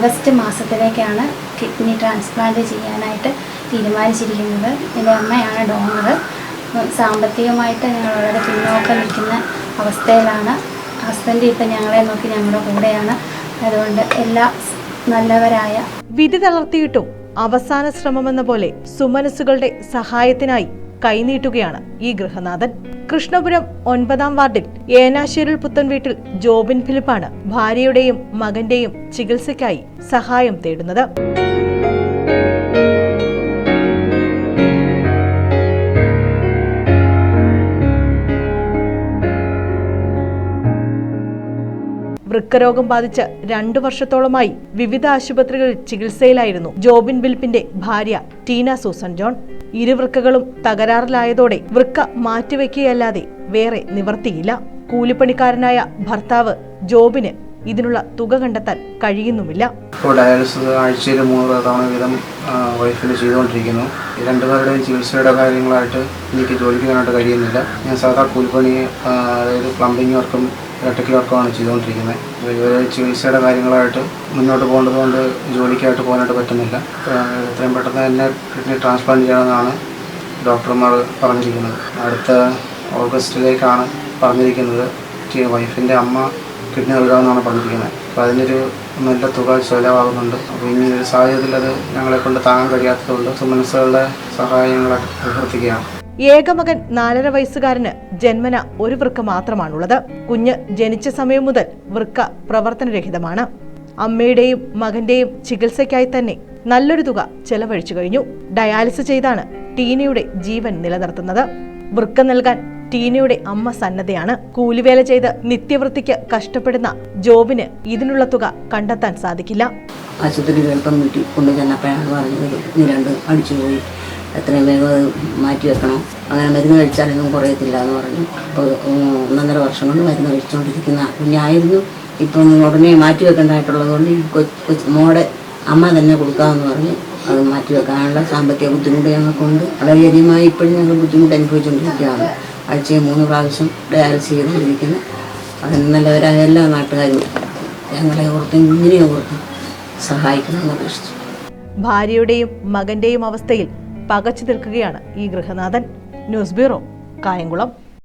August മാസത്തിലേക്കാണ് kidney transplant ചെയ്യാനായിട്ട് തീരുമാനിച്ചിരിക്കുന്നത്. എന്റെ അമ്മയാണ് ഡോണർ സാമ്പത്തികമായിട്ട് ഞങ്ങൾ വളരെ പിന്നോക്കം നിൽക്കുന്ന അവസ്ഥയിലാണ്. ഹസ്ബൻഡ് ഇപ്പം ഞങ്ങളെ നോക്കി ഞങ്ങളുടെ കൂടെയാണ്. അതുകൊണ്ട് എല്ലാ നല്ലവരായ വിധി തളർത്തിയിട്ടും അവസാന ശ്രമമെന്ന പോലെ സുമനസ്സുകളുടെ സഹായത്തിനായി കൈനീട്ടുകയാണ് ഈ ഗൃഹനാഥൻ. കൃഷ്ണപുരം ഒൻപതാം വാർഡിൽ ഏനാശ്ശേരിൽ പുത്തൻ വീട്ടിൽ ജോബിൻ ഫിലിപ്പാണ് ഭാര്യയുടെയും മകന്റെയും ചികിത്സയ്ക്കായി സഹായം തേടുന്നത്. വൃക്കരോഗം ബാധിച്ച് രണ്ടു വർഷത്തോളമായി വിവിധ ആശുപത്രികളിൽ ചികിത്സയിലായിരുന്നു ജോബിൻ ബിൽപ്പിന്റെ ഭാര്യ ടീന സൂസൻ ജോൺ. ഇരുവൃക്കകളും തകരാറിലായതോടെ വൃക്ക മാറ്റിവെക്കുകയല്ലാതെ വേറെ നിവർത്തിയില്ല. കൂലിപ്പണിക്കാരനായ ഭർത്താവ് ജോബിന് ഇതിനുള്ള തുക കണ്ടെത്താൻ കഴിയുന്നുമില്ല. ഇപ്പോൾ ഡയാലിസിസ് ആഴ്ചയിൽ മൂന്ന് തവണ വീതം വൈഫിൽ ചെയ്തുകൊണ്ടിരിക്കുന്നു. രണ്ടു രണ്ടുപേരുടെയും ചികിത്സയുടെ കാര്യങ്ങളായിട്ട് എനിക്ക് ജോലിക്ക് പോകാനായിട്ട് കഴിയുന്നില്ല. ഞാൻ സാധാ കൂലിപ്പണി അതായത് പ്ലംബിംഗ് വർക്കും ഇലക്ട്രിക്കൽ വർക്കുമാണ് ചെയ്തുകൊണ്ടിരിക്കുന്നത്. ഇവരെ ചികിത്സയുടെ കാര്യങ്ങളായിട്ട് മുന്നോട്ട് പോകേണ്ടതുകൊണ്ട് ജോലിക്കായിട്ട് പോകാനായിട്ട് പറ്റുന്നില്ല. എത്രയും പെട്ടെന്ന് തന്നെ കിഡ്നി ട്രാൻസ്പ്ലാന്റ് ചെയ്യണമെന്നാണ് ഡോക്ടർമാർ പറഞ്ഞിരിക്കുന്നത്. അടുത്ത ഓഗസ്റ്റിലേക്കാണ് പറഞ്ഞിരിക്കുന്നത്. വൈഫിന്റെ അമ്മ കിഡ്നി നൽകാമെന്നാണ് പറഞ്ഞിരിക്കുന്നത്. അപ്പോൾ അതിനൊരു നല്ല തുക ചിലവാകുന്നുണ്ട്. അപ്പോൾ ഒരു സാഹചര്യത്തിൽ അത് ഞങ്ങളെ കൊണ്ട് താങ്ങാൻ കഴിയാത്തതുകൊണ്ട് സുമനസ്സുകളുടെ സഹായങ്ങൾ അഭ്യർത്ഥിക്കുകയാണ്. ഏകമകൻ നാലര വയസ്സുകാരന് ജന്മന ഒരു വൃക്ക മാത്രമാണുള്ളത്. കുഞ്ഞ് ജനിച്ച സമയം മുതൽ വൃക്ക പ്രവർത്തനരഹിതമാണ്. അമ്മയുടെയും മകന്റെയും ചികിത്സയ്ക്കായി തന്നെ നല്ലൊരു തുക ചെലവഴിച്ചു കഴിഞ്ഞു. ഡയാലിസിസ് ചെയ്താണ് ടീനയുടെ ജീവൻ നിലനിർത്തുന്നത്. വൃക്ക നൽകാൻ ടീനയുടെ അമ്മ സന്നദ്ധയാണ്. കൂലിവേല ചെയ്ത് നിത്യവൃത്തിക്ക് കഷ്ടപ്പെടുന്ന ജോബിന് ഇതിനുള്ള തുക കണ്ടെത്താൻ സാധിക്കില്ല. ആശുപത്രി എളുപ്പം വീട്ടിൽ കൊണ്ടു ചെന്നപ്പോഴാണ് പറഞ്ഞത് ഇനി രണ്ട് അടിച്ചു പോയി. എത്രയും വേഗം മാറ്റി വെക്കണം. അങ്ങനെ മരുന്ന് കഴിച്ചാലൊന്നും കുറയത്തില്ല എന്ന് പറഞ്ഞു. അപ്പോൾ ഒന്നൊന്നര വർഷം കൊണ്ട് മരുന്ന് കഴിച്ചുകൊണ്ടിരിക്കുന്ന കുഞ്ഞായിരുന്നു ഇപ്പം ഉടനെ മാറ്റി വെക്കേണ്ടതായിട്ടുള്ളത് കൊണ്ട് മോടെ അമ്മ തന്നെ കൊടുക്കാമെന്ന് പറഞ്ഞ്. അത് മാറ്റി വെക്കാനുള്ള സാമ്പത്തിക ബുദ്ധിമുട്ട് ഞങ്ങൾക്കുണ്ട്. വളരെയധികമായി ഇപ്പോഴും ഞങ്ങൾ ബുദ്ധിമുട്ട് അനുഭവിച്ചുകൊണ്ടിരിക്കുകയാണ്. ആഴ്ചയിൽ മൂന്ന് പ്രാവശ്യം ഡയാലിസ് ചെയ്തുകൊണ്ടിരിക്കുന്നു. അതിന് നല്ലവരായ എല്ലാ നാട്ടുകാരും ഞങ്ങളെ ഓർത്ത് ഇങ്ങനെ ഓർത്ത് സഹായിക്കണമെന്ന് അപേക്ഷിച്ചു. ഭാര്യയുടെയും മകന്റെയും അവസ്ഥയിൽ പകച്ചു നിൽക്കുകയാണ് ഈ ഗൃഹനാഥൻ. News bureau Kayamkulam.